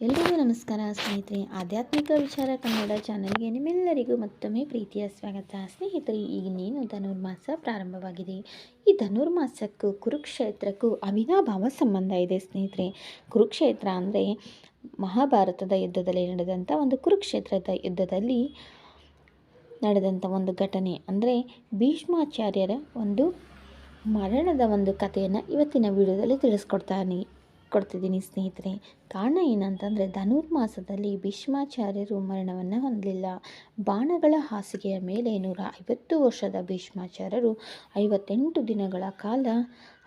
ಎಲ್ರಿಗೂ ನಮಸ್ಕಾರ, ಸ್ನೇಹಿತರೆ. ಆಧ್ಯಾತ್ಮಿಕ ವಿಚಾರ ಕನ್ನಡ ಚಾನಲ್ಗೆ ನಿಮ್ಮೆಲ್ಲರಿಗೂ ಮತ್ತೊಮ್ಮೆ ಪ್ರೀತಿಯ ಸ್ವಾಗತ. ಸ್ನೇಹಿತರೆ, ಈಗ ಇನ್ನೇನು ಧನುರ್ಮಾಸ ಪ್ರಾರಂಭವಾಗಿದೆ. ಈ ಧನುರ್ಮಾಸಕ್ಕೂ, ಕುರುಕ್ಷೇತ್ರಕ್ಕೂ ಅವಿನಾಭಾವ ಸಂಬಂಧ ಇದೆ, ಸ್ನೇಹಿತರೆ. ಕುರುಕ್ಷೇತ್ರ ಅಂದರೆ ಮಹಾಭಾರತದ ಯುದ್ಧದಲ್ಲಿ ನಡೆದಂಥ ಒಂದು ಕುರುಕ್ಷೇತ್ರದ ಯುದ್ಧದಲ್ಲಿ ನಡೆದಂಥ ಒಂದು ಘಟನೆ. ಅಂದರೆ ಭೀಷ್ಮಾಚಾರ್ಯರ ಒಂದು ಮರಣದ ಒಂದು ಕಥೆಯನ್ನು ಇವತ್ತಿನ ವಿಡಿಯೋದಲ್ಲಿ ತಿಳಿಸ್ಕೊಡ್ತಾನೆ. ಕೊಡ್ತಿದ್ದೀನಿ ಸ್ನೇಹಿತರೆ. ಕಾರಣ ಏನಂತಂದರೆ ಧನುರ್ಮಾಸದಲ್ಲಿ ಭೀಷ್ಮಾಚಾರ್ಯರು ಮರಣವನ್ನು ಹೊಂದಲಿಲ್ಲ. ಬಾಣಗಳ ಹಾಸಿಗೆಯ ಮೇಲೆ ನೂರ ಐವತ್ತು ವರ್ಷದ ಭೀಷ್ಮಾಚಾರ್ಯರು ಐವತ್ತೆಂಟು ದಿನಗಳ ಕಾಲ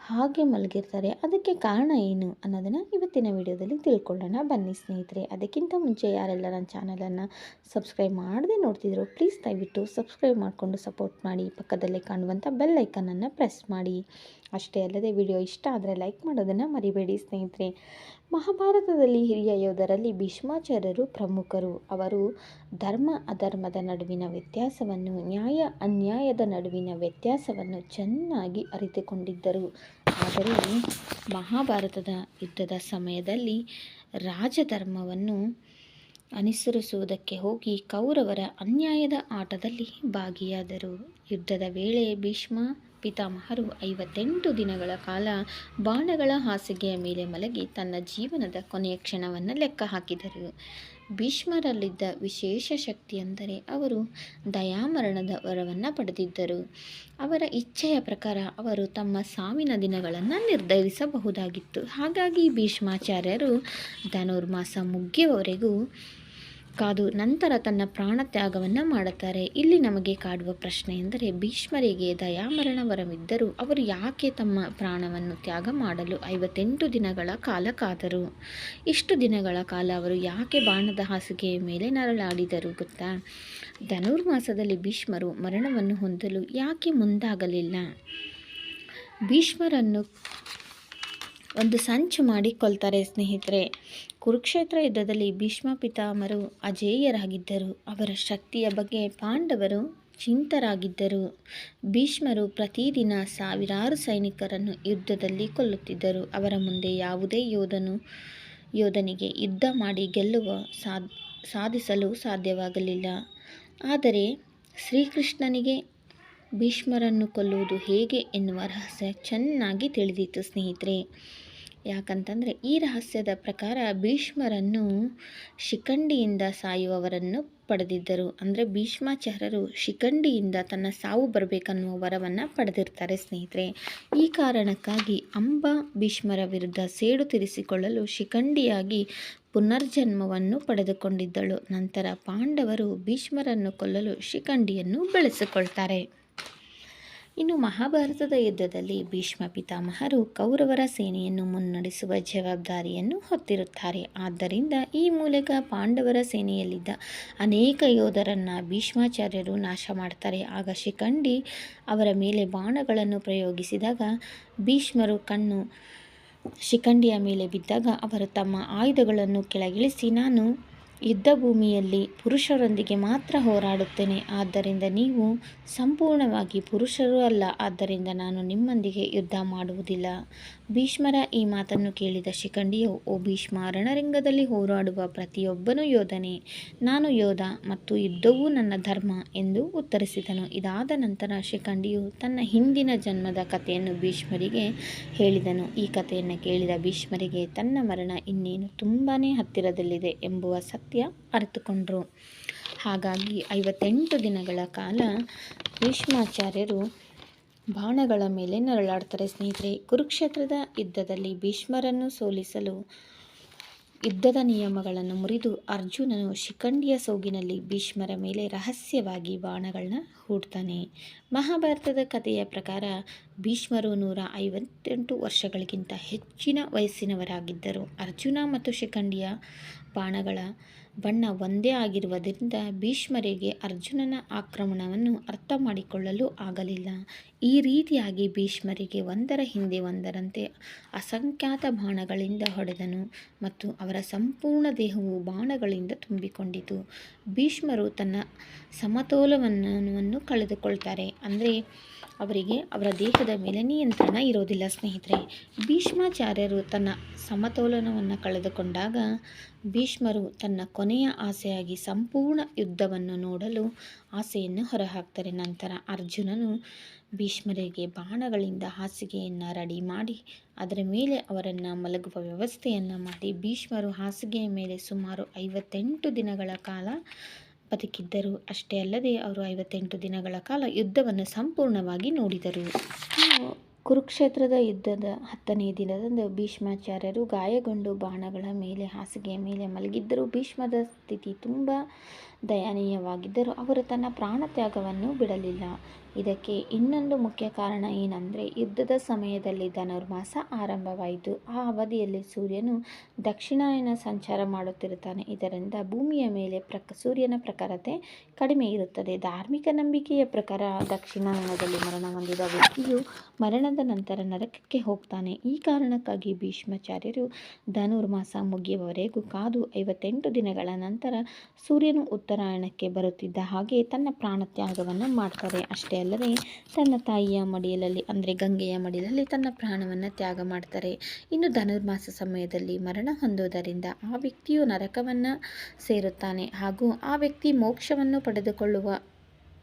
ಹಾಗೆ ಮಲಗಿರ್ತಾರೆ. ಅದಕ್ಕೆ ಕಾರಣ ಏನು ಅನ್ನೋದನ್ನು ಇವತ್ತಿನ ವಿಡಿಯೋದಲ್ಲಿ ತಿಳ್ಕೊಳ್ಳೋಣ. ಬನ್ನಿ ಸ್ನೇಹಿತರೆ, ಅದಕ್ಕಿಂತ ಮುಂಚೆ ಯಾರೆಲ್ಲ ನನ್ನ ಚಾನಲನ್ನು ಸಬ್ಸ್ಕ್ರೈಬ್ ಮಾಡದೆ ನೋಡ್ತಿದ್ರು ಪ್ಲೀಸ್ ದಯವಿಟ್ಟು ಸಬ್ಸ್ಕ್ರೈಬ್ ಮಾಡಿಕೊಂಡು ಸಪೋರ್ಟ್ ಮಾಡಿ. ಪಕ್ಕದಲ್ಲೇ ಕಾಣುವಂಥ ಬೆಲ್ ಐಕನನ್ನು ಪ್ರೆಸ್ ಮಾಡಿ. ಅಷ್ಟೇ ಅಲ್ಲದೆ ವಿಡಿಯೋ ಇಷ್ಟ ಆದರೆ ಲೈಕ್ ಮಾಡೋದನ್ನು ಮರಿಬೇಡಿ ಸ್ನೇಹಿತರೆ. ಮಹಾಭಾರತದಲ್ಲಿ ಹಿರಿಯ ಯೋಧರಲ್ಲಿ ಭೀಷ್ಮಾಚಾರ್ಯರು ಪ್ರಮುಖರು. ಅವರು ಧರ್ಮ ಅಧರ್ಮದ ನಡುವಿನ ವ್ಯತ್ಯಾಸವನ್ನು, ನ್ಯಾಯ ಅನ್ಯಾಯದ ನಡುವಿನ ವ್ಯತ್ಯಾಸವನ್ನು ಚೆನ್ನಾಗಿ ಅರಿತುಕೊಂಡಿದ್ದರು. ಆದರೆ ಮಹಾಭಾರತದ ಯುದ್ಧದ ಸಮಯದಲ್ಲಿ ರಾಜಧರ್ಮವನ್ನು ಅನುಸರಿಸುವುದಕ್ಕೆ ಹೋಗಿ ಕೌರವರ ಅನ್ಯಾಯದ ಆಟದಲ್ಲಿ ಭಾಗಿಯಾದರು. ಯುದ್ಧದ ವೇಳೆ ಭೀಷ್ಮ ಪಿತಾಮಹರು ಐವತ್ತೆಂಟು ದಿನಗಳ ಕಾಲ ಬಾಣಗಳ ಹಾಸಿಗೆಯ ಮೇಲೆ ಮಲಗಿ ತನ್ನ ಜೀವನದ ಕೊನೆಯ ಕ್ಷಣವನ್ನು ಲೆಕ್ಕ ಹಾಕಿದರು. ಭೀಷ್ಮರಲ್ಲಿದ್ದ ವಿಶೇಷ ಶಕ್ತಿ ಎಂದರೆ ಅವರು ದಯಾಮರಣದ ವರವನ್ನು ಪಡೆದಿದ್ದರು. ಅವರ ಇಚ್ಛೆಯ ಪ್ರಕಾರ ಅವರು ತಮ್ಮ ಸಾವಿನ ದಿನಗಳನ್ನು ನಿರ್ಧರಿಸಬಹುದಾಗಿತ್ತು. ಹಾಗಾಗಿ ಭೀಷ್ಮಾಚಾರ್ಯರು ಧನುರ್ಮಾಸ ಮುಗಿಯುವವರೆಗೂ ಕಾದು ನಂತರ ತನ್ನ ಪ್ರಾಣ ತ್ಯಾಗವನ್ನು ಮಾಡುತ್ತಾರೆ. ಇಲ್ಲಿ ನಮಗೆ ಕಾಡುವ ಪ್ರಶ್ನೆ ಎಂದರೆ, ಭೀಷ್ಮರಿಗೆ ದಯಾಮರಣ ವರವಿದ್ದರೂ ಅವರು ಯಾಕೆ ತಮ್ಮ ಪ್ರಾಣವನ್ನು ತ್ಯಾಗ ಮಾಡಲು ಐವತ್ತೆಂಟು ದಿನಗಳ ಕಾಲ ಕಾದರು? ಇಷ್ಟು ದಿನಗಳ ಕಾಲ ಅವರು ಯಾಕೆ ಬಾಣದ ಹಾಸಿಗೆಯ ಮೇಲೆ ನರಳಾಡಿದರು ಗೊತ್ತಾ? ಧನುರ್ಮಾಸದಲ್ಲಿ ಭೀಷ್ಮರು ಮರಣವನ್ನು ಹೊಂದಲು ಯಾಕೆ ಮುಂದಾಗಲಿಲ್ಲ? ಭೀಷ್ಮರನ್ನು ಒಂದು ಸಂಚು ಮಾಡಿ ಕೊಲ್ತಾರೆ ಸ್ನೇಹಿತರೆ. ಕುರುಕ್ಷೇತ್ರ ಯುದ್ಧದಲ್ಲಿ ಭೀಷ್ಮ ಪಿತಾಮರು ಅಜೇಯರಾಗಿದ್ದರು. ಅವರ ಶಕ್ತಿಯ ಬಗ್ಗೆ ಪಾಂಡವರು ಚಿಂತರಾಗಿದ್ದರು. ಭೀಷ್ಮರು ಪ್ರತಿದಿನ ಸಾವಿರಾರು ಸೈನಿಕರನ್ನು ಯುದ್ಧದಲ್ಲಿ ಕೊಲ್ಲುತ್ತಿದ್ದರು. ಅವರ ಮುಂದೆ ಯಾವುದೇ ಯೋಧನು, ಯೋಧನಿಗೆ ಯುದ್ಧ ಮಾಡಿ ಗೆಲ್ಲುವ ಸಾಧ್ ಸಾಧಿಸಲು ಸಾಧ್ಯವಾಗಲಿಲ್ಲ. ಆದರೆ ಶ್ರೀಕೃಷ್ಣನಿಗೆ ಭೀಷ್ಮರನ್ನು ಕೊಲ್ಲುವುದು ಹೇಗೆ ಎನ್ನುವ ರಹಸ್ಯ ಚೆನ್ನಾಗಿ ತಿಳಿದಿತ್ತು ಸ್ನೇಹಿತರೆ. ಯಾಕಂತಂದರೆ ಈ ರಹಸ್ಯದ ಪ್ರಕಾರ ಭೀಷ್ಮರನ್ನು ಶಿಖಂಡಿಯಿಂದ ಸಾಯುವವರನ್ನು ಪಡೆದಿದ್ದರು. ಅಂದರೆ ಭೀಷ್ಮಾಚಾರ್ಯರು ಶಿಖಂಡಿಯಿಂದ ತನ್ನ ಸಾವು ಬರಬೇಕನ್ನುವ ವರವನ್ನು ಪಡೆದಿರ್ತಾರೆ ಸ್ನೇಹಿತರೆ. ಈ ಕಾರಣಕ್ಕಾಗಿ ಅಂಬ ಭೀಷ್ಮರ ವಿರುದ್ಧ ಸೇಡು ತೀರಿಸಿಕೊಳ್ಳಲು ಶಿಖಂಡಿಯಾಗಿ ಪುನರ್ಜನ್ಮವನ್ನು ಪಡೆದುಕೊಂಡಿದ್ದಳು. ನಂತರ ಪಾಂಡವರು ಭೀಷ್ಮರನ್ನು ಕೊಲ್ಲಲು ಶಿಖಂಡಿಯನ್ನು ಬೆಳೆಸಿಕೊಳ್ತಾರೆ. ಇನ್ನು ಮಹಾಭಾರತದ ಯುದ್ಧದಲ್ಲಿ ಭೀಷ್ಮ ಪಿತಾಮಹರು ಕೌರವರ ಸೇನೆಯನ್ನು ಮುನ್ನಡೆಸುವ ಜವಾಬ್ದಾರಿಯನ್ನು ಹೊತ್ತಿರುತ್ತಾರೆ. ಆದ್ದರಿಂದ ಈ ಮೂಲಕ ಪಾಂಡವರ ಸೇನೆಯಲ್ಲಿದ್ದ ಅನೇಕ ಯೋಧರನ್ನು ಭೀಷ್ಮಾಚಾರ್ಯರು ನಾಶ ಮಾಡ್ತಾರೆ. ಆಗ ಶಿಖಂಡಿ ಅವರ ಮೇಲೆ ಬಾಣಗಳನ್ನು ಪ್ರಯೋಗಿಸಿದಾಗ ಭೀಷ್ಮರು ಕಣ್ಣು ಶಿಖಂಡಿಯ ಮೇಲೆ ಬಿದ್ದಾಗ ಅವರು ತಮ್ಮ ಆಯುಧಗಳನ್ನು ಕೆಳಗಿಳಿಸಿ, ನಾನು ಯುದ್ಧ ಭೂಮಿಯಲ್ಲಿ ಪುರುಷರೊಂದಿಗೆ ಮಾತ್ರ ಹೋರಾಡುತ್ತೇನೆ. ಆದ್ದರಿಂದ ನೀವು ಸಂಪೂರ್ಣವಾಗಿ ಪುರುಷರು ಅಲ್ಲ. ಆದ್ದರಿಂದ ನಾನು ನಿಮ್ಮೊಂದಿಗೆ ಯುದ್ಧ ಮಾಡುವುದಿಲ್ಲ. ಭೀಷ್ಮರ ಈ ಮಾತನ್ನು ಕೇಳಿದ ಶಿಖಂಡಿಯು, ಓ ಭೀಷ್ಮ, ರಣರಂಗದಲ್ಲಿ ಹೋರಾಡುವ ಪ್ರತಿಯೊಬ್ಬನೂ ಯೋಧನೇ. ನಾನು ಯೋಧ ಮತ್ತು ಯುದ್ಧವೂ ನನ್ನ ಧರ್ಮ ಎಂದು ಉತ್ತರಿಸಿದನು. ಇದಾದ ನಂತರ ಶಿಖಂಡಿಯು ತನ್ನ ಹಿಂದಿನ ಜನ್ಮದ ಕಥೆಯನ್ನು ಭೀಷ್ಮರಿಗೆ ಹೇಳಿದನು. ಈ ಕಥೆಯನ್ನು ಕೇಳಿದ ಭೀಷ್ಮರಿಗೆ, ತನ್ನ ಮರಣ ಇನ್ನೇನು ತುಂಬಾ ಹತ್ತಿರದಲ್ಲಿದೆ ಎಂಬುವ ಸತ್ಯ ಅರಿತುಕೊಂಡರು. ಹಾಗಾಗಿ ಐವತ್ತೆಂಟು ದಿನಗಳ ಕಾಲ ಭೀಷ್ಮಾಚಾರ್ಯರು ಬಾಣಗಳ ಮೇಲೆ ನರಳಾಡ್ತಾರೆ ಸ್ನೇಹಿತರೆ. ಕುರುಕ್ಷೇತ್ರದ ಯುದ್ಧದಲ್ಲಿ ಭೀಷ್ಮರನ್ನು ಸೋಲಿಸಲು ಯುದ್ಧದ ನಿಯಮಗಳನ್ನು ಮುರಿದು ಅರ್ಜುನನು ಶಿಖಂಡಿಯ ಸೋಗಿನಲ್ಲಿ ಭೀಷ್ಮರ ಮೇಲೆ ರಹಸ್ಯವಾಗಿ ಬಾಣಗಳನ್ನ ಹೂಡ್ತಾನೆ. ಮಹಾಭಾರತದ ಕಥೆಯ ಪ್ರಕಾರ ಭೀಷ್ಮರು ನೂರ ಐವತ್ತೆಂಟು ವರ್ಷಗಳಿಗಿಂತ ಹೆಚ್ಚಿನ ವಯಸ್ಸಿನವರಾಗಿದ್ದರು. ಅರ್ಜುನ ಮತ್ತು ಶಿಖಂಡಿಯ ಬಾಣಗಳ ಬಣ್ಣ ಒಂದೇ ಆಗಿರುವುದರಿಂದ ಭೀಷ್ಮರಿಗೆ ಅರ್ಜುನನ ಆಕ್ರಮಣವನ್ನು ಅರ್ಥ ಮಾಡಿಕೊಳ್ಳಲು ಆಗಲಿಲ್ಲ. ಈ ರೀತಿಯಾಗಿ ಭೀಷ್ಮರಿಗೆ ಒಂದರ ಹಿಂದೆ ಒಂದರಂತೆ ಅಸಂಖ್ಯಾತ ಬಾಣಗಳಿಂದ ಹೊಡೆದನು ಮತ್ತು ಅವರ ಸಂಪೂರ್ಣ ದೇಹವು ಬಾಣಗಳಿಂದ ತುಂಬಿಕೊಂಡಿತು. ಭೀಷ್ಮರು ತನ್ನ ಸಮತೋಲವನ್ನು ಕಳೆದುಕೊಳ್ತಾರೆ. ಅಂದರೆ ಅವರಿಗೆ ಅವರ ದೇಹದ ಮೇಲೆ ನಿಯಂತ್ರಣ ಇರೋದಿಲ್ಲ ಸ್ನೇಹಿತರೆ. ಭೀಷ್ಮಾಚಾರ್ಯರು ತನ್ನ ಸಮತೋಲನವನ್ನು ಕಳೆದುಕೊಂಡಾಗ, ಭೀಷ್ಮರು ತನ್ನ ಕೊನೆಯ ಆಸೆಯಾಗಿ ಸಂಪೂರ್ಣ ಯುದ್ಧವನ್ನು ನೋಡಲು ಆಸೆಯನ್ನು ಹೊರಹಾಕ್ತಾರೆ. ನಂತರ ಅರ್ಜುನನು ಭೀಷ್ಮರಿಗೆ ಬಾಣಗಳಿಂದ ಹಾಸಿಗೆಯನ್ನು ರೆಡಿ ಮಾಡಿ, ಅದರ ಮೇಲೆ ಅವರನ್ನು ಮಲಗುವ ವ್ಯವಸ್ಥೆಯನ್ನು ಮಾಡಿ, ಭೀಷ್ಮರು ಹಾಸಿಗೆಯ ಮೇಲೆ ಸುಮಾರು ಐವತ್ತೆಂಟು ದಿನಗಳ ಕಾಲ ಬದುಕಿದ್ದರು ಅಷ್ಟೇ ಅಲ್ಲದೆ ಅವರು ಐವತ್ತೆಂಟು ದಿನಗಳ ಕಾಲ ಯುದ್ಧವನ್ನು ಸಂಪೂರ್ಣವಾಗಿ ನೋಡಿದರು. ಕುರುಕ್ಷೇತ್ರದ ಯುದ್ಧದ ಹತ್ತನೇ ದಿನದಂದು ಭೀಷ್ಮಾಚಾರ್ಯರು ಗಾಯಗೊಂಡು ಬಾಣಗಳ ಮೇಲೆ ಹಾಸಿಗೆಯ ಮೇಲೆ ಮಲಗಿದ್ದರು. ಭೀಷ್ಮದ ಸ್ಥಿತಿ ತುಂಬ ದಯನೀಯವಾಗಿದ್ದರು ಅವರು ತನ್ನ ಪ್ರಾಣತ್ಯಾಗವನ್ನು ಬಿಡಲಿಲ್ಲ. ಇದಕ್ಕೆ ಇನ್ನೊಂದು ಮುಖ್ಯ ಕಾರಣ ಏನಂದರೆ, ಯುದ್ಧದ ಸಮಯದಲ್ಲಿ ಧನುರ್ಮಾಸ ಆರಂಭವಾಯಿತು. ಆ ಅವಧಿಯಲ್ಲಿ ಸೂರ್ಯನು ದಕ್ಷಿಣಾಯನ ಸಂಚಾರ ಮಾಡುತ್ತಿರುತ್ತಾನೆ. ಇದರಿಂದ ಭೂಮಿಯ ಮೇಲೆ ಪ್ರಕ, ಸೂರ್ಯನ ಪ್ರಖರತೆ ಕಡಿಮೆ ಇರುತ್ತದೆ. ಧಾರ್ಮಿಕ ನಂಬಿಕೆಯ ಪ್ರಕಾರ ದಕ್ಷಿಣಾಯನದಲ್ಲಿ ಮರಣ ಹೊಂದಿದ ವ್ಯಕ್ತಿಯು ಮರಣದ ನಂತರ ನರಕಕ್ಕೆ ಹೋಗ್ತಾನೆ. ಈ ಕಾರಣಕ್ಕಾಗಿ ಭೀಷ್ಮಾಚಾರ್ಯರು ಧನುರ್ಮಾಸ ಮುಗಿಯುವವರೆಗೂ ಕಾದು ಐವತ್ತೆಂಟು ದಿನಗಳ ನಂತರ ಸೂರ್ಯನು ಉತ್ತರಾಯಣಕ್ಕೆ ಬರುತ್ತಿದ್ದ ಹಾಗೆ ತನ್ನ ಪ್ರಾಣತ್ಯಾಗವನ್ನು ಮಾಡ್ತಾರೆ. ಅಷ್ಟೇ ಅಲ್ಲದೆ ತನ್ನ ತಾಯಿಯ ಮಡಿಯಲಲ್ಲಿ ಅಂದರೆ ಗಂಗೆಯ ಮಡಿಲಲ್ಲಿ ತನ್ನ ಪ್ರಾಣವನ್ನು ತ್ಯಾಗ ಮಾಡ್ತಾರೆ. ಇನ್ನು ಧನುರ್ಮಾಸ ಸಮಯದಲ್ಲಿ ಮರಣ ಹೊಂದುವುದರಿಂದ ಆ ವ್ಯಕ್ತಿಯು ನರಕವನ್ನು ಸೇರುತ್ತಾನೆ ಹಾಗೂ ಆ ವ್ಯಕ್ತಿ ಮೋಕ್ಷವನ್ನು ಪಡೆದುಕೊಳ್ಳುವ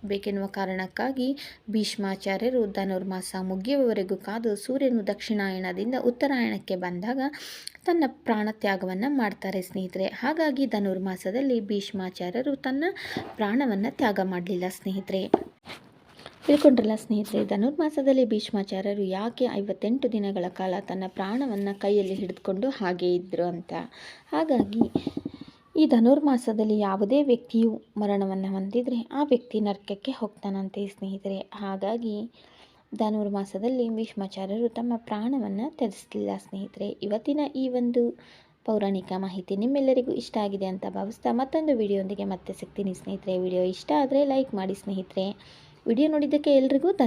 ಬೇಕೆನ್ನುವ ಕಾರಣಕ್ಕಾಗಿ ಭೀಷ್ಮಾಚಾರ್ಯರು ಧನುರ್ಮಾಸ ಮುಗಿಯುವವರೆಗೂ ಕಾದು ಸೂರ್ಯನು ದಕ್ಷಿಣಾಯಣದಿಂದ ಉತ್ತರಾಯಣಕ್ಕೆ ಬಂದಾಗ ತನ್ನ ಪ್ರಾಣತ್ಯಾಗವನ್ನು ಮಾಡ್ತಾರೆ ಸ್ನೇಹಿತರೆ. ಹಾಗಾಗಿ ಧನುರ್ಮಾಸದಲ್ಲಿ ಭೀಷ್ಮಾಚಾರ್ಯರು ತನ್ನ ಪ್ರಾಣವನ್ನು ತ್ಯಾಗ ಮಾಡಲಿಲ್ಲ ಸ್ನೇಹಿತರೆ. ತಿಳ್ಕೊಂಡ್ರಲ್ಲ ಸ್ನೇಹಿತರೆ, ಧನುರ್ಮಾಸದಲ್ಲಿ ಭೀಷ್ಮಾಚಾರ್ಯರು ಯಾಕೆ ಐವತ್ತೆಂಟು ದಿನಗಳ ಕಾಲ ತನ್ನ ಪ್ರಾಣವನ್ನು ಕೈಯಲ್ಲಿ ಹಿಡಿದುಕೊಂಡು ಹಾಗೆ ಇದ್ದರು ಅಂತ? ಹಾಗಾಗಿ ಈ ಧನುರ್ಮಾಸದಲ್ಲಿ ಯಾವುದೇ ವ್ಯಕ್ತಿಯು ಮರಣವನ್ನು ಹೊಂದಿದರೆ ಆ ವ್ಯಕ್ತಿ ನರಕಕ್ಕೆ ಹೋಗ್ತಾನಂತೆ ಸ್ನೇಹಿತರೆ. ಹಾಗಾಗಿ ಧನುರ್ಮಾಸದಲ್ಲಿ ಭೀಷ್ಮಾಚಾರ್ಯರು ತಮ್ಮ ಪ್ರಾಣವನ್ನು ತ್ಯಜಿಸಲಿಲ್ಲ ಸ್ನೇಹಿತರೆ. ಇವತ್ತಿನ ಈ ಒಂದು ಪೌರಾಣಿಕ ಮಾಹಿತಿ ನಿಮ್ಮೆಲ್ಲರಿಗೂ ಇಷ್ಟ ಆಗಿದೆ ಅಂತ ಭಾವಿಸ್ತಾ ಮತ್ತೊಂದು ವಿಡಿಯೋದೊಂದಿಗೆ ಮತ್ತೆ ಸಿಗ್ತೀನಿ ಸ್ನೇಹಿತರೆ. ವಿಡಿಯೋ ಇಷ್ಟ ಆದರೆ ಲೈಕ್ ಮಾಡಿ ಸ್ನೇಹಿತರೆ. ವಿಡಿಯೋ ನೋಡಿದ್ದಕ್ಕೆ ಎಲ್ರಿಗೂ